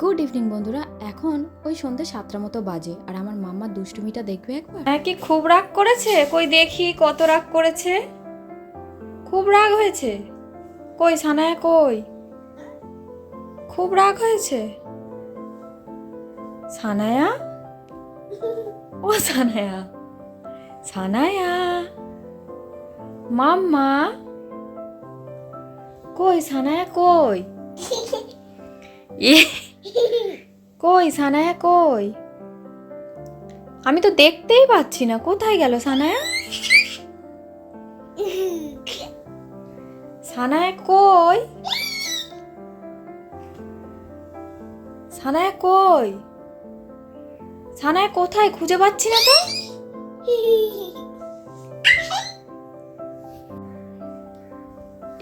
Good evening বন্ধুরা। এখন ওই সন্ধ্যে সাতটা মতো বাজে, আর আমার মাম্মা দুষ্টুমিটা দেখবে একবার? হ্যাঁ কি খুব রাগ করেছে? কই দেখি কত রাগ করেছে? খুব রাগ হয়েছে? কই, সানায়া কই? খুব রাগ হয়েছে? সানায়া? ও, সানায়া। সানায়া? মাম্মা? কই সানায়া কই? কই সানায়া কই? আমি তো দেখতেই পাচ্ছি না কোথায় গেল সানায়া? সানায়া কই? সানায়া কই? সানায়া কোথায় খুঁজে পাচ্ছি না তো?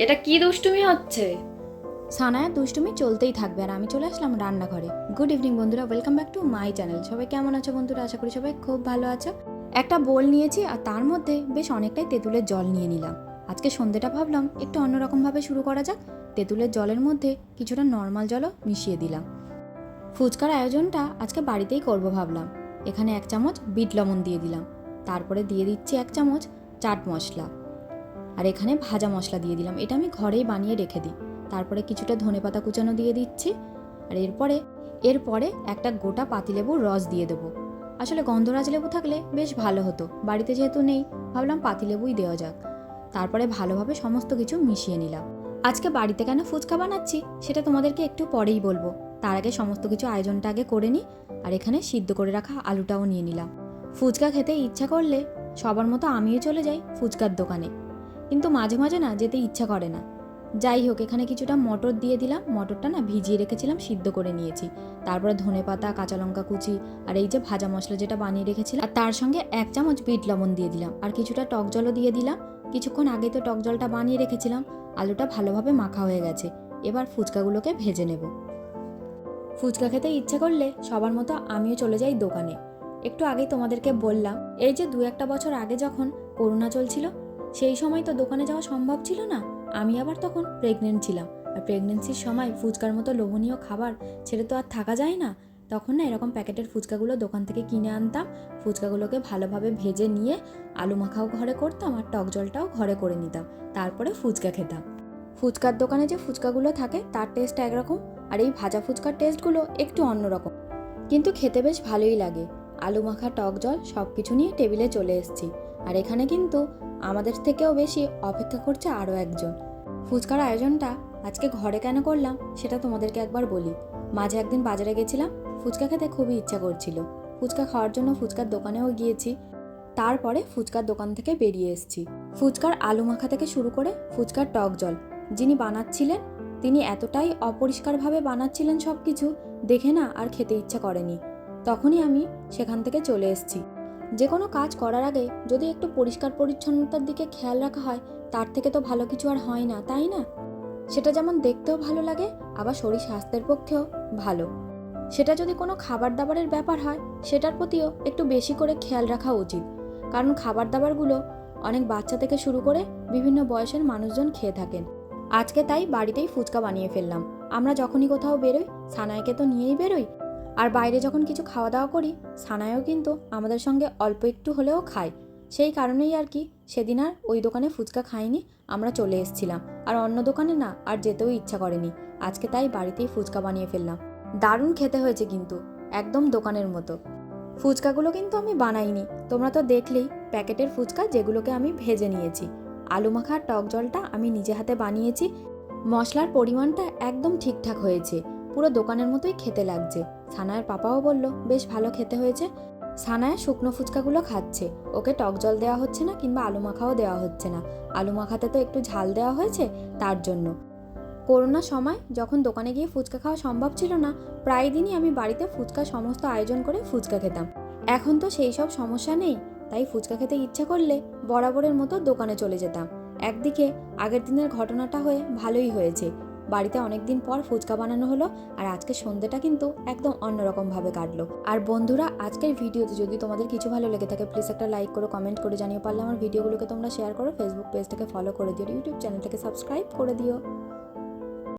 এটা কি দুষ্টুমি হচ্ছে? সানায়া, দুষ্টুমি চলতেই থাকবে আর আমি চলে আসলাম রান্নাঘরে। গুড ইভিনিং বন্ধুরা welcome back to my channel সবাই কেমন আছো বন্ধুরা? আশা করি সবাই খুব ভালো আছো। একটা বোল নিয়েছি আর তার মধ্যে বেশ অনেকটাই তেঁতুলের জল নিয়ে নিলাম। আজকে সন্ধ্যেটা ভাবলাম একটু অন্যরকমভাবে শুরু করা যাক। তেঁতুলের জলের মধ্যে কিছুটা নর্মাল জলও মিশিয়ে দিলাম। ফুচকার আয়োজনটা আজকে বাড়িতেই করব ভাবলাম। এখানে এক চামচ বিট লবণ দিয়ে দিলাম। তারপরে দিয়ে দিচ্ছি এক চামচ চাট মশলা। আর এখানে ভাজা মশলা দিয়ে দিলাম। এটা আমি ঘরেই বানিয়ে রেখে দিই। তারপরে কিছুটা ধনেপাতা কুচানো দিয়ে দিচ্ছি। আর এরপরে এরপরে একটা গোটা পাতিলেবুর রস দিয়ে দেবো। আসলে গন্ধরাজ লেবু থাকলে বেশ ভালো হতো। বাড়িতে যেহেতু নেই, ভাবলাম পাতিলেবুই দেওয়া যাক। তারপরে ভালোভাবে সমস্ত কিছু মিশিয়ে নিলাম। আজকে বাড়িতে কেন ফুচকা বানাচ্ছি, সেটা তোমাদেরকে একটু পরেই বলব। তার আগে সমস্ত কিছু আয়োজনটা আগে করে নিই। আর এখানে সিদ্ধ করে রাখা আলুটাও নিয়ে নিলাম। ফুচকা খেতে ইচ্ছা করলে সবার মতো আমিও চলে যাই ফুচকার দোকানে। কিন্তু মাঝে মাঝে না যেতে ইচ্ছা করে না। যাই হোক, এখানে কিছুটা মটর দিয়ে দিলাম। মটরটা না ভিজিয়ে রেখেছিলাম, সিদ্ধ করে নিয়েছি। তারপরে ধনে পাতা, কাঁচা লঙ্কা কুচি আর এই যে ভাজা মশলা যেটা বানিয়ে রেখেছিলাম। আর তার সঙ্গে এক চামচ বিট লবণ দিয়ে দিলাম। আর কিছুটা টক জলও দিয়ে দিলাম। কিছুক্ষণ আগে তো টক জলটা বানিয়ে রেখেছিলাম। আলুটা ভালোভাবে মাখা হয়ে গেছে। এবার ফুচকাগুলোকে ভেজে নেব। ফুচকা খেতে ইচ্ছে করলে সবার মতো আমিও চলে যাই দোকানে। একটু আগেই তোমাদেরকে বললাম, এই যে দু একটা বছর আগে যখন করোনা চলছিল সেই সময় তো দোকানে যাওয়া সম্ভব ছিল না। আমি আবার তখন প্রেগনেন্ট ছিলাম। আর প্রেগনেন্সির সময় ফুচকার মতো লোভনীয় খাবার ছেড়ে তো আর থাকা যায় না। তখন না এরকম প্যাকেটের ফুচকাগুলো দোকান থেকে কিনে আনতাম। ফুচকাগুলোকে ভালোভাবে ভেজে নিয়ে আলু মাখাও ঘরে করতাম আর টক জলটাও ঘরে করে নিতাম। তারপরে ফুচকা খেতাম। ফুচকার দোকানে যে ফুচকাগুলো থাকে তার টেস্ট একরকম আর এই ভাজা ফুচকার টেস্টগুলো একটু অন্যরকম। কিন্তু খেতে বেশ ভালোই লাগে। আলু মাখা, টক জল সব কিছু নিয়ে টেবিলে চলে এসেছি। আর এখানে কিন্তু আমাদের থেকেও বেশি অপেক্ষা করছে আরও একজন। ফুচকার আয়োজনটা আজকে ঘরে কেন করলাম সেটা তোমাদেরকে একবার বলি। মাঝে একদিন বাজারে গেছিলাম, ফুচকা খেতে খুবই ইচ্ছা করছিল। ফুচকা খাওয়ার জন্য ফুচকার দোকানেও গিয়েছি। তারপরে ফুচকার দোকান থেকে বেরিয়ে এসেছি। ফুচকার আলু মাখা থেকে শুরু করে ফুচকার টক জল। যিনি বানাচ্ছিলেন, তিনি এতটাই অপরিষ্কারভাবে বানাচ্ছিলেন সব কিছু দেখে না আর খেতে ইচ্ছা করেনি। তখনই আমি সেখান থেকে চলে এসেছি। যে কোনো কাজ করার আগে যদি একটু পরিষ্কার পরিচ্ছন্নতার দিকে খেয়াল রাখা হয়, তার থেকে তো ভালো কিছু আর হয় না, তাই না? সেটা যেমন দেখতেও ভালো লাগে, আবার শরীর স্বাস্থ্যের পক্ষেও ভালো। সেটা যদি কোনো খাবার দাবারের ব্যাপার হয়, সেটার প্রতিও একটু বেশি করে খেয়াল রাখা উচিত। কারণ খাবার দাবারগুলো অনেক বাচ্চা থেকে শুরু করে বিভিন্ন বয়সের মানুষজন খেয়ে থাকেন। আজকে তাই বাড়িতেই ফুচকা বানিয়ে ফেললাম। আমরা যখনই কোথাও বেরোই, সানাইকে তো নিয়েই বেরোই। আর বাইরে যখন কিছু খাওয়া দাওয়া করি সানায়ও কিন্তু আমাদের সঙ্গে অল্প একটু হলেও খায়। সেই কারণেই আর কি সেদিন আর ওই দোকানে ফুচকা খাইনি, আমরা চলে এসেছিলাম। আর অন্য দোকানে না, আর যেতেও ইচ্ছা করেনি। আজকে তাই বাড়িতেই ফুচকা বানিয়ে ফেললাম। দারুণ খেতে হয়েছে কিন্তু, একদম দোকানের মতো। ফুচকাগুলো কিন্তু আমি বানাইনি। তোমরা তো দেখলেই প্যাকেটের ফুচকা যেগুলোকে আমি ভেজে নিয়েছি। আলু মাখা আর টক জলটা আমি নিজে হাতে বানিয়েছি। মশলার পরিমাণটা একদম ঠিকঠাক হয়েছে। পুরো দোকানের মতোই খেতে লাগছে। সানায়ের পাপাও বলল, বেশ ভালো খেতে হয়েছে। সানায়া শুকনো ফুচকাগুলো খাচ্ছে। ওকে টক জল দেওয়া হচ্ছে না কিংবা আলু মাখাও দেওয়া হচ্ছে না। আলু মাখাতে তো একটু ঝাল দেওয়া হয়েছে তার জন্য। করোনার সময় যখন দোকানে গিয়ে ফুচকা খাওয়া সম্ভব ছিল না, প্রায় দিনই আমি বাড়িতে ফুচকা সমস্ত আয়োজন করে ফুচকা খেতাম। এখন তো সেই সব সমস্যা নেই, তাই ফুচকা খেতে ইচ্ছা করলে বরাবরের মতো দোকানে চলে যেতাম। একদিকে আগের দিনের ঘটনাটা হয়ে ভালোই হয়েছে বাড়িতে অনেকদিন পর ফুচকা বানানো হলো, আর আজকে সন্ধ্যেটা কিন্তু একদম অন্যরকমভাবে কাটলো। আর বন্ধুরা, আজকের ভিডিওতে যদি তোমাদের কিছু ভালো লেগে থাকে প্লিজ একটা লাইক করো কমেন্ট করে জানিয়ে পারলে আমার ভিডিওগুলোকে তোমরা শেয়ার করো ফেসবুক পেজটাকে ফলো করে দিও ইউটিউব চ্যানেলটাকে সাবস্ক্রাইব করে দিও।